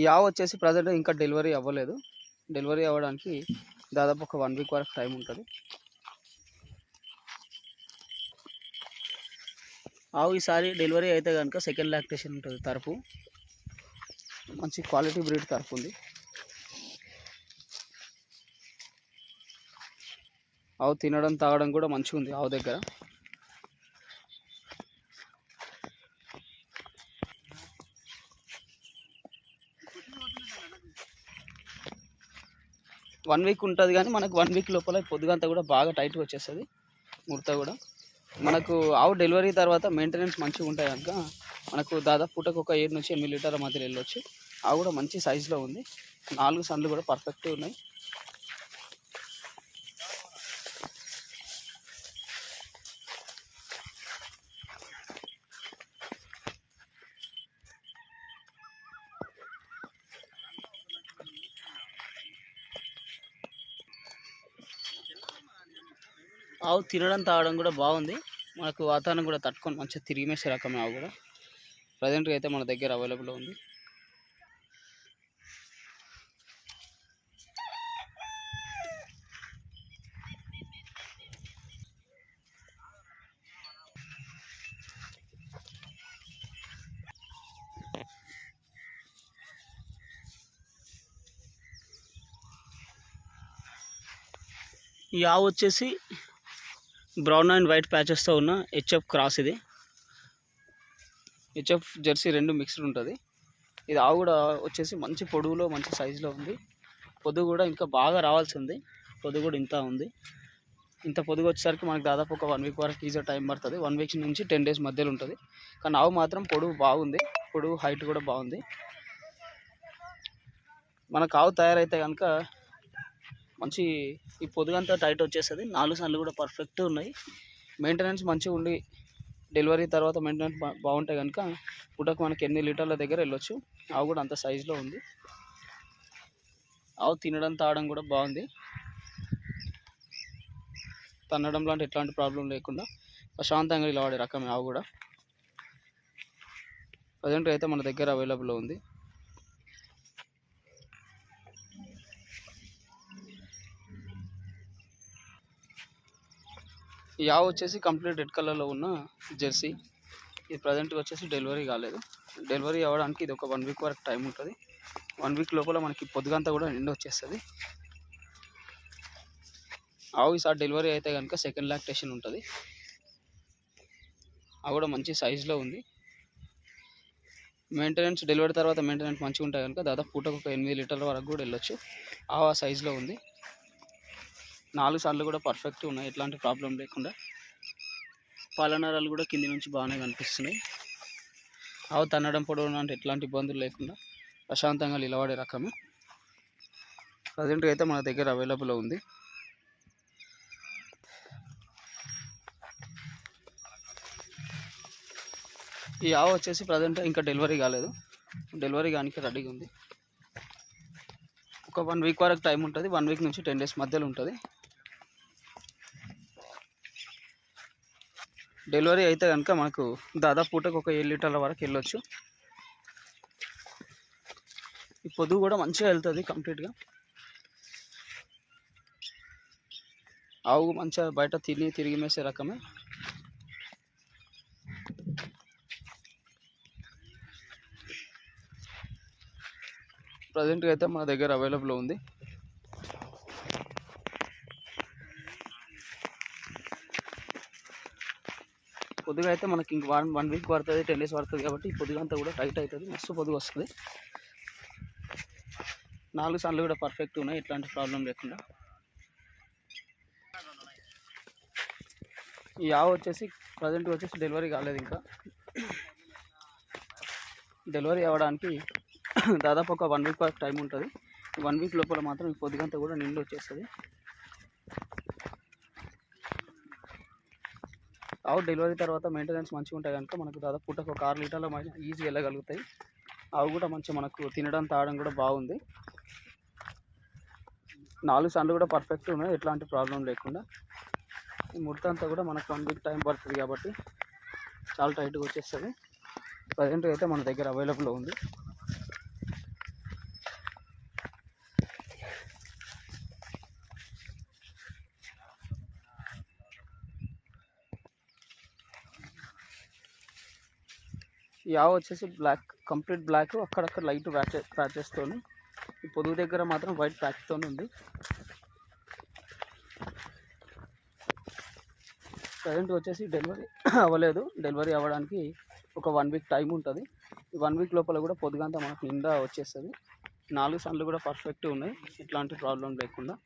ఈ ఆవు వచ్చేసి ప్రజెంట్ ఇంకా డెలివరీ అవ్వలేదు. డెలివరీ అవ్వడానికి దాదాపు ఒక వన్ వీక్ వరకు టైం ఉంటుంది. ఆవు ఈసారి డెలివరీ అయితే కనుక సెకండ్ లాక్టేషన్ ఉంటుంది తరపు. మంచి క్వాలిటీ బ్రీడ్ తరపు ఉంది. ఆవు తినడం తాగడం కూడా మంచిగా ఉంది ఆవు దగ్గర. వన్ వీక్ ఉంటుంది కానీ మనకు వన్ వీక్ లోపల పొద్దుగంతా కూడా బాగా టైట్గా వచ్చేస్తుంది. ముడత కూడా. మనకు ఆవు డెలివరీ తర్వాత మెయింటెనెన్స్ మంచిగా ఉంటాయి కనుక మనకు దాదాపు పూటకు ఒక ఏడు నుంచి ఎనిమిది లీటర్ల మధ్యలో వెళ్ళొచ్చు. ఆవు కూడా మంచి సైజులో ఉంది. నాలుగు సన్లు కూడా పర్ఫెక్ట్ ఉన్నాయి. ఆవు తినడం తాగడం కూడా బాగుంది. మనకు వాతావరణం కూడా తట్టుకొని మంచిగా తిరిగి మేసే రకమే ఆవు కూడా. ప్రజెంట్గా అయితే మన దగ్గర అవైలబుల్ ఉంది. ఈ ఆవు వచ్చేసి బ్రౌన్ అండ్ వైట్ ప్యాచెస్తో ఉన్న హెచ్ఎఫ్ క్రాస్ ఇది. హెచ్ఎఫ్ జెర్సీ రెండు మిక్స్డ్ ఉంటుంది. ఇది ఆవు కూడా వచ్చేసి మంచి పొడుగులో మంచి సైజులో ఉంది. పొదుగు కూడా ఇంకా బాగా రావాల్సి ఉంది. పొదుగు కూడా ఇంత ఉంది. ఇంత పొదుగు వచ్చేసరికి మనకు దాదాపు ఒక వన్ వీక్ వరకు ఈజీ టైం పడుతుంది. వన్ వీక్ నుంచి టెన్ డేస్ మధ్యలో ఉంటుంది. కానీ ఆవు మాత్రం పొడుగు బాగుంది. పొడుగు హైట్ కూడా బాగుంది. మనకు ఆవు తయారైతే కనుక మంచి ఈ పొదుగంతా టైట్ వచ్చేస్తుంది. నాలుగు సార్లు కూడా పర్ఫెక్ట్ ఉన్నాయి. మెయింటెనెన్స్ మంచిగా ఉండి డెలివరీ తర్వాత మెయింటెనెన్స్ బాగుంటే కనుక పూటకు మనకి ఎన్ని లీటర్ల దగ్గర వెళ్ళొచ్చు. ఆవు కూడా అంత సైజులో ఉంది. ఆవు తినడం తాగడం కూడా బాగుంది. తన్నడం లాంటి ఎట్లాంటి ప్రాబ్లం లేకుండా ప్రశాంతంగా వాడే రకమే ఆవు కూడా. ప్రజెంట్ అయితే మన దగ్గర అవైలబుల్లో ఉంది. యా వచ్చేసి కంప్లీట్ రెడ్ కలర్లో ఉన్న జెర్సీ. ఇది ప్రజెంట్గా వచ్చేసి డెలివరీ కాలేదు. డెలివరీ అవ్వడానికి ఇది ఒక వన్ వీక్ వరకు టైం ఉంటుంది. వన్ వీక్ లోపల మనకి పొద్దుగంతా కూడా నిండి వచ్చేస్తుంది. ఆవు ఈసారి డెలివరీ అయితే కనుక సెకండ్ లాక్టేషన్ ఉంటుంది. అవి కూడా మంచి సైజులో ఉంది. మెయింటెనెన్స్ డెలివరీ తర్వాత మెయింటెనెన్స్ మంచిగా ఉంటాయి కనుక దాదాపు పూటకు ఒక ఎనిమిది లీటర్ల వరకు కూడా వెళ్ళొచ్చు. ఆవు ఆ సైజులో ఉంది. నాలుగు సార్లు కూడా పర్ఫెక్ట్ ఉన్నాయి. ఎట్లాంటి ప్రాబ్లం లేకుండా పాలనరాలు కూడా కింది నుంచి బాగానే కనిపిస్తున్నాయి. ఆవు తన్నడం పొడవడం అంటే ఎట్లాంటి ఇబ్బందులు లేకుండా ప్రశాంతంగా నిలబడే రకము. ప్రజెంట్గా అయితే మన దగ్గర అవైలబుల్ ఉంది. ఈ ఆవు వచ్చేసి ప్రజెంట్ ఇంకా డెలివరీ కాలేదు. డెలివరీ కానీ రెడీగా ఉంది. ఒక వన్ వీక్ వరకు టైం ఉంటుంది. వన్ వీక్ నుంచి టెన్ డేస్ మధ్యలో ఉంటుంది. డెలివరీ అయితే కనుక మనకు దాదాపు పూటకు ఒక ఏడు లీటర్ల వరకు వెళ్ళొచ్చు. ఈ పొదుగు కూడా మంచిగా వెళ్తుంది కంప్లీట్గా. ఆవు మంచిగా బయట తిని తిరిగి మేసే రకమే. ప్రజెంట్గా అయితే మన దగ్గర అవైలబుల్ ఉంది. పొద్దుగా అయితే మనకి ఇంక వన్ వన్ వీక్ పడుతుంది టెన్ డేస్ పడుతుంది కాబట్టి పొద్దుగా అంతా కూడా టైట్ అవుతుంది మస్తు పొద్దుగా వస్తుంది. నాలుగు సార్లు కూడా పర్ఫెక్ట్ ఉన్నాయి ఎట్లాంటి ప్రాబ్లం లేకుండా. ఈ ఆవు వచ్చేసి ప్రజెంట్ వచ్చేసి డెలివరీ కాలేదు ఇంకా. డెలివరీ అవ్వడానికి దాదాపు ఒక వన్ వీక్ వరకు టైం ఉంటుంది. వన్ వీక్ లోపల మాత్రం ఈ పొద్దుగంతా కూడా నిండి వచ్చేస్తుంది. ఆవు డెలివరీ తర్వాత మెయింటెనెన్స్ మంచిగా ఉంటాయి కనుక మనకు దాదాపు పూటకు ఒక ఆరు లీటర్ల ఈజీ వెళ్ళగలుగుతాయి. ఆవు కూడా మంచిగా మనకు తినడం తాగడం కూడా బాగుంది. నాలుగు సార్లు కూడా పర్ఫెక్ట్ ఉన్నాయి. ఎట్లాంటి ప్రాబ్లం లేకుండా. ఈ ముడత అంతా కూడా మనకు వన్ వీక్ టైం పడుతుంది కాబట్టి చాలా టైట్గా వచ్చేస్తుంది. ప్రజెంట్ అయితే మన దగ్గర అవైలబుల్ ఉంది. యావ వచ్చేసి బ్లాక్ కంప్లీట్ బ్లాక్ అక్కడక్కడ లైట్ ప్యాచ్ ప్యాచెస్తోని ఈ పొదుగు దగ్గర మాత్రం వైట్ ప్యాచ్తో ఉంది. ప్రజెంట్ వచ్చేసి డెలివరీ అవ్వలేదు. డెలివరీ అవ్వడానికి ఒక వన్ వీక్ టైం ఉంటుంది. ఈ వన్ వీక్ లోపల కూడా పొద్దుగంతా మనకు నిండా వచ్చేస్తుంది. నాలుగు సన్లు కూడా పర్ఫెక్ట్ ఉన్నాయి. ఎట్లాంటి ప్రాబ్లం లేకుండా.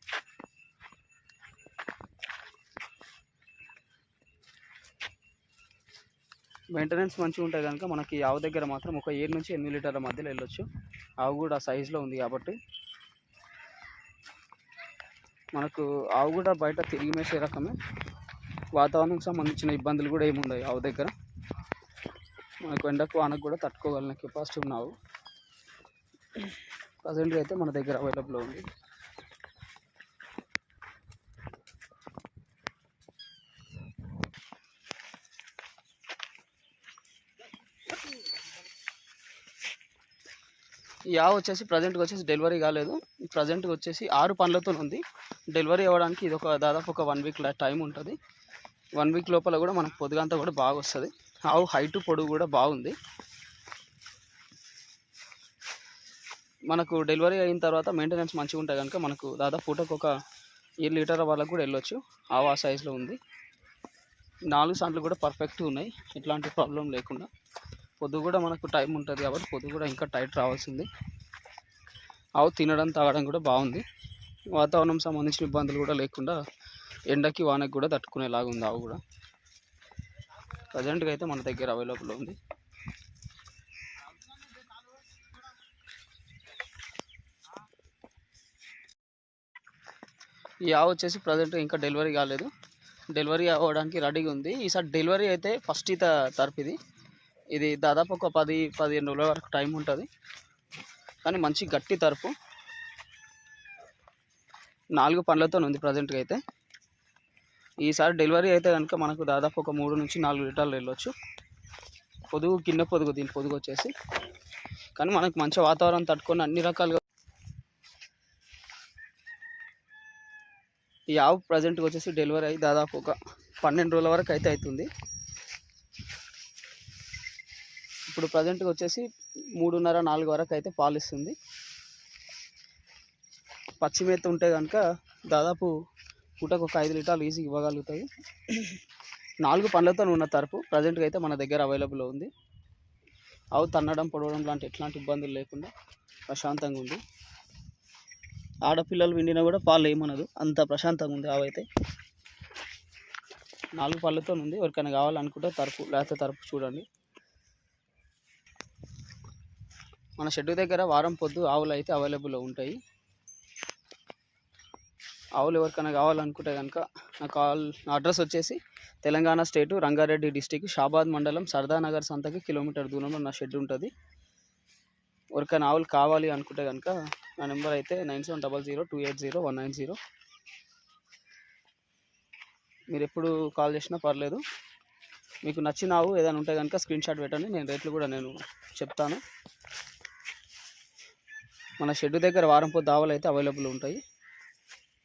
మెయింటెనెన్స్ మంచిగా ఉంటే కనుక మనకి ఆవు దగ్గర మాత్రం ఒక ఏడు నుంచి ఎనిమిది లీటర్ల మధ్యలో వెళ్ళొచ్చు. ఆవు కూడా సైజులో ఉంది కాబట్టి. మనకు ఆవు కూడా బయట తిరిగి మేసే రకమే. వాతావరణంకి సంబంధించిన ఇబ్బందులు కూడా ఏముండవు ఆవు దగ్గర. మనకు ఎండకు వానకు కూడా తట్టుకోగలిగిన కెపాసిటీ ఉన్నావు ప్రజెంట్గా అయితే మన దగ్గర అవైలబుల్ ఉంది. ఈ వచ్చేసి ప్రజెంట్గా వచ్చేసి డెలివరీ కాలేదు. ప్రజెంట్గా వచ్చేసి ఆరు పనులతో ఉంది. డెలివరీ అవ్వడానికి ఇది ఒక దాదాపు ఒక వన్ వీక్ టైం ఉంటుంది. వన్ వీక్ లోపల కూడా మనకు పొద్దుగంతా కూడా బాగా వస్తుంది. ఆవు హైట్ పొడుగు కూడా బాగుంది. మనకు డెలివరీ అయిన తర్వాత మెయింటెనెన్స్ మంచిగా ఉంటాయి కనుక మనకు దాదాపు పూటకు ఒక ఏడు లీటర్ వాళ్ళకు కూడా వెళ్ళొచ్చు. ఆవు ఆ సైజులో ఉంది. నాలుగు సార్లు కూడా పర్ఫెక్ట్ ఉన్నాయి. ఎట్లాంటి ప్రాబ్లం లేకుండా. పొద్దు కూడా మనకు టైం ఉంటుంది కాబట్టి పొద్దు కూడా ఇంకా టైట్ రావాల్సింది. ఆవు తినడం తాగడం కూడా బాగుంది. వాతావరణం సంబంధించిన ఇబ్బందులు కూడా లేకుండా ఎండకి వానకి కూడా తట్టుకునేలాగా ఉంది ఆవు కూడా. ప్రజెంట్గా అయితే మన దగ్గర అవైలబుల్ ఉంది. ఈ ఆవు వచ్చేసి ప్రజెంట్ ఇంకా డెలివరీ కాలేదు. డెలివరీ అవ్వడానికి రెడీగా ఉంది. ఈసారి డెలివరీ అయితే ఫస్ట్ ఈత తరపిది ఇది దాదాపు ఒక పది పదిహేను రోజుల వరకు టైం ఉంటుంది. కానీ మంచి గట్టి తరపు. నాలుగు పండ్లతో ఉంది ప్రజెంట్గా అయితే. ఈసారి డెలివరీ అయితే కనుక మనకు దాదాపు ఒక మూడు నుంచి నాలుగు లీటర్లు వెళ్ళొచ్చు. పొదుగు కింద పొదుగు దీని పొదుగు వచ్చేసి. కానీ మనకు మంచి వాతావరణం తట్టుకొని అన్ని రకాలుగా ఈ ఆవు ప్రజెంట్గా వచ్చేసి డెలివరీ అయ్యి దాదాపు ఒక పన్నెండు రోజుల వరకు అయితే అవుతుంది. ఇప్పుడు ప్రజెంట్గా వచ్చేసి మూడున్నర నాలుగు వరకు అయితే పాలు ఇస్తుంది. పచ్చిమేత ఉంటే కనుక దాదాపు పూటకు ఒక ఐదు లీటర్లు ఈజీగా ఇవ్వగలుగుతాయి. నాలుగు పండ్లతో ఉన్న తరపు ప్రజెంట్గా అయితే మన దగ్గర అవైలబుల్ ఉంది. ఆవు తన్నడం పొడవడం లాంటి ఎట్లాంటి ఇబ్బందులు లేకుండా ప్రశాంతంగా ఉంది. ఆడపిల్లలు విండినా కూడా పాలు ఏమనదు అంత ప్రశాంతంగా ఉంది ఆవు అయితే. నాలుగు పళ్ళతో ఉంది. ఎవరికైనా కావాలనుకుంటే తరపు లేకపోతే తరపు చూడండి. మన షెడ్ దగ్గర వారం పొద్దు ఆవులు అయితే అవైలబుల్లో ఉంటాయి. ఆవులు ఎవరికైనా కావాలనుకుంటే కనుక నా కాల్ నా అడ్రస్ వచ్చేసి తెలంగాణ స్టేటు రంగారెడ్డి డిస్టిక్ షాబాద్ మండలం సర్దానగర్ సంతకి కిలోమీటర్ దూరంలో నా షెడ్ ఉంటుంది. ఎవరికైనా ఆవులు కావాలి అనుకుంటే కనుక నా నెంబర్ అయితే nine seven double zero two eight zero one nine zero. మీరు ఎప్పుడు కాల్ చేసినా పర్లేదు. మీకు నచ్చిన ఆవు ఏదైనా ఉంటే కనుక స్క్రీన్ షాట్ పెట్టండి. నేను రేట్లు కూడా నేను చెప్తాను. మన షెడ్ దగ్గర వారం దావలు ఆవులు అయితే అవైలబుల్ ఉంటాయి.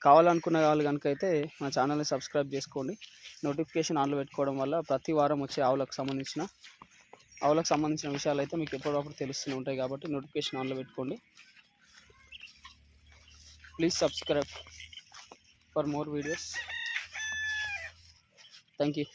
కావాలనుకున్న వాళ్ళు కనుక అయితే మన ఛానల్ని సబ్స్క్రైబ్ చేసుకోండి. నోటిఫికేషన్ ఆన్లో పెట్టుకోవడం వల్ల ప్రతి వారం వచ్చే ఆవులకు సంబంధించిన ఆవులకు సంబంధించిన విషయాలు అయితే మీకు ఎప్పటికప్పుడు తెలుస్తూనే ఉంటాయి కాబట్టి నోటిఫికేషన్ ఆన్లో పెట్టుకోండి. Please subscribe for more videos thank you